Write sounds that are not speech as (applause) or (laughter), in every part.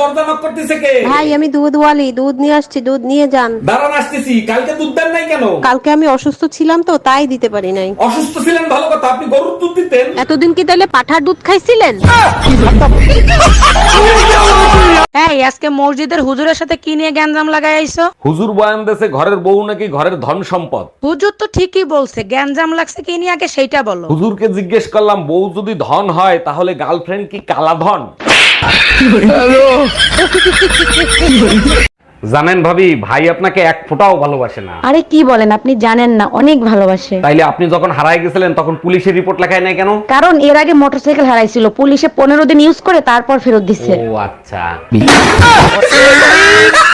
দরজা knock করতেছে কে? ভাই আমি দুধ ওয়ালি দুধ নিয়ে আসছি দুধ নিয়ে যান। দাঁড়ান আসতেছি। কালকে দুধ দেন নাই কেন? কালকে আমি অসুস্থ ছিলাম তো তাই দিতে পারি নাই। অসুস্থ ছিলেন ভালো কথা। আপনি গরুর দুধ দিতেন। এতদিন কি তাহলে পাঠার দুধ খাইছিলেন? এই আজকে মসজিদের হুজুরের সাথে কি নিয়ে গ্যাঞ্জাম লাগাই আইছো? হুজুর বয়ান দেশে ঘরের বউ নাকি ঘরের ধন সম্পদ? হুজুর তো ঠিকই বলছে গ্যাঞ্জাম লাগছে কি নিয়ে আগে সেইটা বলো। হুজুরকে জিজ্ঞেস করলাম বউ যদি ধন হয় তাহলে গার্লফ্রেন্ড কি কালা ধন? (laughs) জানেন ভাবি ভাই আপনাকে এক ফোঁটাও ভালোবাসে না। আরে কি বলেন আপনি জানেন না অনেক ভালোবাসে। তাইলে আপনি যখন হারায় গেছিলেন তখন পুলিশের রিপোর্ট লেখায় নাই কেন? কারণ এর আগে মোটরসাইকেল হারাইছিল পুলিশে পনেরো দিন ইউজ করে তারপর ফেরত দিচ্ছে ও আচ্ছা। (laughs)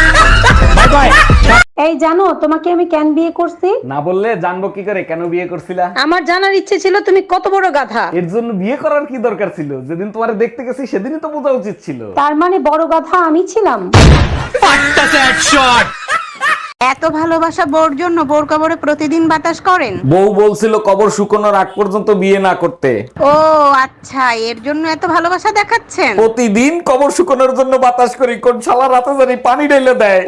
এই জানো তোমাকে আমি কেন বিয়ে করছি? না বললে জানব কি করে কেন বিয়ে করছিলা? আমার জানার ইচ্ছে ছিল তুমি কত বড় গাধা। এর জন্য বিয়ে করার কি দরকার ছিল? যেদিন তোমার দেখতে গেছি সেদিনই তো বোঝা উচিত ছিল। তার মানে বড় গাধা আমি ছিলাম। এত ভালোবাসা বোর জন্য বোর কবরে প্রতিদিন বাতাস করেন? বউ বলছিল কবর শুকনোর আগ পর্যন্ত বিয়ে না করতে। ও আচ্ছা এর জন্য এত ভালোবাসা দেখাচ্ছেন? প্রতিদিন কবর শুকনোর জন্য বাতাস করি কোন শালা রাতে জানি পানি ঢেলে দেয়।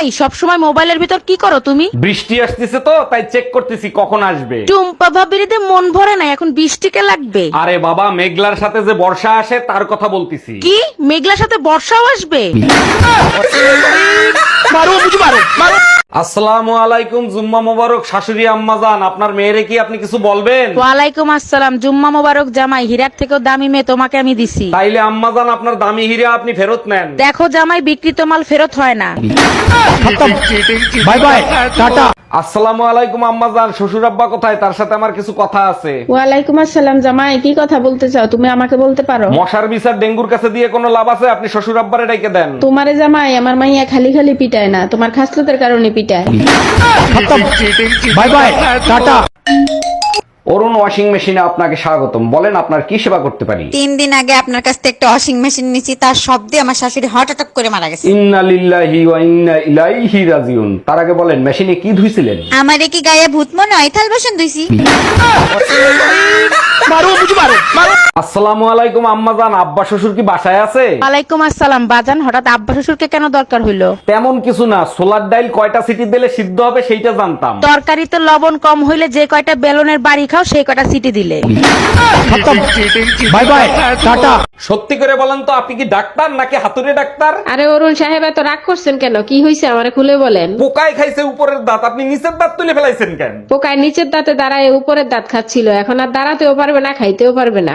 এই সব সময় মোবাইলের ভিতর কি করো তুমি? বৃষ্টি আসতেছে তো তাই চেক করতেছি কখন আসবে। টুম্পা ভাবিরিতে মন ভরে না এখন বৃষ্টিকে লাগবে। আরে বাবা মেঘলার সাথে যে বর্ষা আসে তার কথা বলতেছি। কি? মেঘলার সাথে বর্ষাও আসবে? আসসালামু আলাইকুম জুম্মা মোবারক শাশুড়ি আম্মা জান। আপনার মেয়েরে কি আপনি কিছু বলবেন? ওয়ালাইকুম আসসালাম। জুম্মা মোবারক জামাই হীরার থেকেও দামি মেয়ে তোমাকে আমি দিছি। তাইলে আম্মা জান আপনার দামি হীরা আপনি ফেরত নেন। দেখো জামাই বিক্রিত মাল ফেরত হয় না। Bye bye tata. আসসালামু আলাইকুম আম্মা জান শ্বশুর আব্বা কোথায়? তার সাথে আমার কিছু কথা আছে। ওয়ালাইকুম আসসালাম জামাই কি কথা বলতে চাও? তুমি আমাকে বলতে পারো? মশার বিচার ডেঙ্গুর কাছে দিয়ে কোনো লাভ আছে? আপনি শ্বশুর আব্বারে ডাইকে দেন। তোমারে জামাই আমার মাইয়া খালি খালি পিটায় না। তোমার খাসলতের কারণে পিটায়। Bye bye tata. Arun washing মেশিনে আপনাকে স্বাগতম। বলেন আপনার কি সেবা করতে পারি? তিন দিন আগে আপনার কাছ থেকে একটা ওয়াশিং মেশিন নিয়েছি তার শব্দে আমার শাশুড়ি হার্ট অ্যাটাক করে মারা গেছে। ইন্না লিল্লাহি ওয়া ইন্না ইলাইহি রাজিউন। তার আগে বলেন মেশিনে কি ধুইছিলেন? আমার কি গায়ে ভূত মনে হয়? থাল বাসন ধুইছি। আসসালামু আলাইকুম আম্মা জান আব্বা শ্বশুর কি বাসায় আছে? ওয়ালাইকুম আসসালাম বাজান হঠাৎ আব্বা শ্বশুরকে কেন দরকার হইল? তেমন কিছু না সোলার ডাইল কয়টা সিটি দিলে সিদ্ধ হবে সেইটা জানতাম। তরকারিতে লবণ কম হইলে যে কয়টা বেলনের বাড়ি খাও সেই কয়টা সিটি দিলে। Bye bye tata. সত্যি করে বলেন তো আপনি কি ডাক্তার নাকি হাতুড়ে ডাক্তার? আরে অরুণ সাহেব এত রাগ করছেন কেন? কি হয়েছে আমারে খুলে বলেন? পোকায় খাইছে উপরের দাঁত আপনি নিচের দাঁত তুলে ফেলাইছেন কেন? পোকায় নিচের দাঁতে দাঁড়ায় উপরের দাঁত খাচ্ছিল এখন আর দাঁড়াতেও পারবে না খাইতেও পারবে না।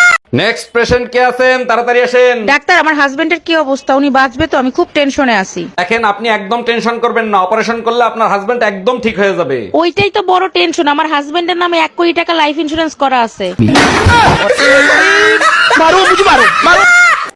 নেক্সট পেশেন্ট কে আছেন? তাড়াতাড়ি আসেন। ডাক্তার আমার হাজবেন্ডের কি অবস্থা? উনি বাঁচবে তো আমি খুব টেনশনে আছি। দেখেন আপনি একদম টেনশন করবেন না। অপারেশন করলে আপনার হাজবেন্ড একদম ঠিক হয়ে যাবে। ওইটাই তো বড় টেনশন আমার হাজবেন্ডের নামে এক কোটি টাকা লাইফ ইন্সুরেন্স করা আছে।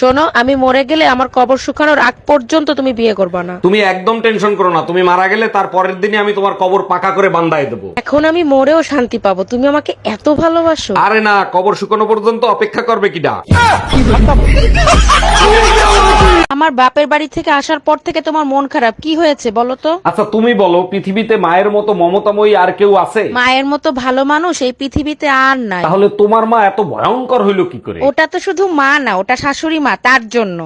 শোনো আমি মরে গেলে আমার কবর শুকানোর আগ পর্যন্ত তুমি বিয়ে করবে না। তুমি একদম টেনশন করো না তুমি মারা গেলে তার পরের দিনই আমি তোমার কবর পাকা করে বান্দায় দেবো। এখন আমি মরেও শান্তি পাবো তুমি আমাকে এত ভালোবাসো। আরে না কবর শুকানো পর্যন্ত অপেক্ষা করবে কিনা আমার বাপের বাড়ি থেকে আসার পর থেকে তোমার মন খারাপ কি হয়েছে বলো তো? আচ্ছা তুমি বলো পৃথিবীতে মায়ের মতো মমতাময়ী আর কেউ আছে? মায়ের মতো ভালো মানুষ এই পৃথিবীতে আর নাই। তাহলে তোমার মা এত ভয়ঙ্কর হইল কি করে? ওটা তো শুধু মা না ওটা শাশুড়ি মা। মা তার জন্য।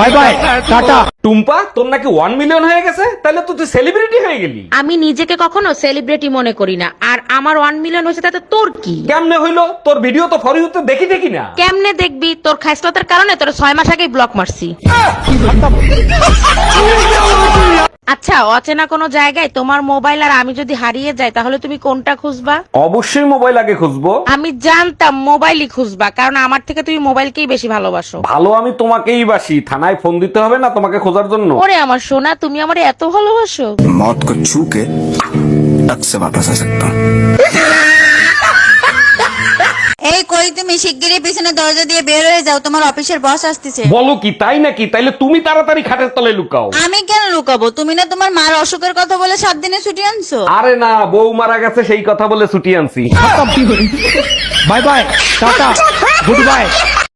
By bye tata. টুম্পা তোর নাকি ওয়ান মিলিয়ন হয়ে গেছে? তাহলে তো তুই সেলিব্রিটি হয়ে গেলি। আমি নিজেকে কখনো সেলিব্রিটি মনে করি না। আর আমার ওয়ান মিলিয়ন হয়েছে তাতে তোর কি? কেমনে হইল? তোর ভিডিও তো ফরি হতে দেখি দেখি না। কেমনে দেখবি? তোর খাইসলতার কারণে তোর ছয় মাস আগেই ব্লক মারছি। আচ্ছা অচেনা কোনো জায়গায় তোমার মোবাইল আর আমি যদি হারিয়ে যাই তাহলে তুমি কোনটা খুঁজবা? অবশ্যই মোবাইল আগে খুঁজবো। আমি জানতাম মোবাইলই খুঁজবা কারণ আমার থেকে তুমি মোবাইলকেই বেশি ভালোবাসো ভালো আমি তোমাকেই বাসি থানায় ফোন দিতে হবে না তোমাকে খোঁজার জন্য ওরে আমার সোনা তুমি আমার এত ভালোবাসো मौत को छू के टक से वापस आ सकता हूँ এই কই তুমি শিগগিরই পিছনে দরজা দিয়ে বের হয়ে যাও তোমার অফিসের বস আসতেছে বলো কি তাই নাকি তাইলে তুমি তাড়াতাড়ি খাটের তলায় লুকাও আমি কেন লুকাবো তুমি না তোমার মার অসুখের কথা বলে সাত দিনে ছুটি আনছো আরে না বউ মারা গেছে সেই কথা বলে ছুটি আনছি bye bye tata good bye